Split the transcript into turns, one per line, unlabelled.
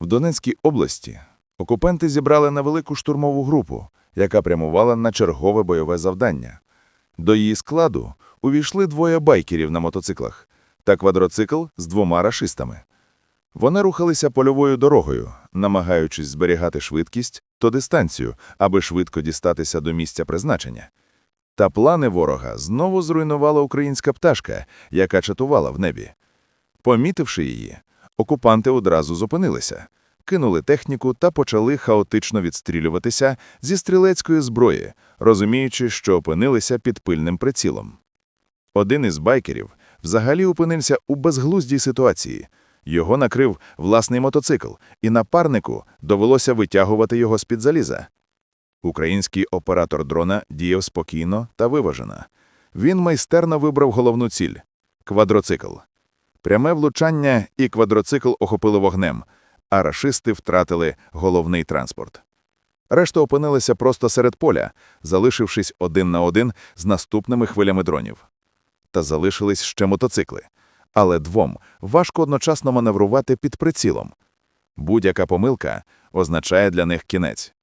В Донецькій області окупанти зібрали невелику штурмову групу, яка прямувала на чергове бойове завдання. До її складу увійшли двоє байкерів на мотоциклах та квадроцикл з двома рашистами. Вони рухалися польовою дорогою, намагаючись зберігати швидкість та дистанцію, аби швидко дістатися до місця призначення. Та плани ворога знову зруйнувала українська пташка, яка чатувала в небі. Помітивши її, окупанти одразу зупинилися, кинули техніку та почали хаотично відстрілюватися зі стрілецької зброї, розуміючи, що опинилися під пильним прицілом. Один із байкерів взагалі опинився у безглуздій ситуації. Його накрив власний мотоцикл, і напарнику довелося витягувати його з-під заліза. Український оператор дрона діяв спокійно та виважено. Він майстерно вибрав головну ціль – квадроцикл. Пряме влучання і квадроцикл охопили вогнем, а рашисти втратили головний транспорт. Решта опинилися просто серед поля, залишившись один на один з наступними хвилями дронів. Та залишились ще мотоцикли. Але двом важко одночасно маневрувати під прицілом. Будь-яка помилка означає для них кінець.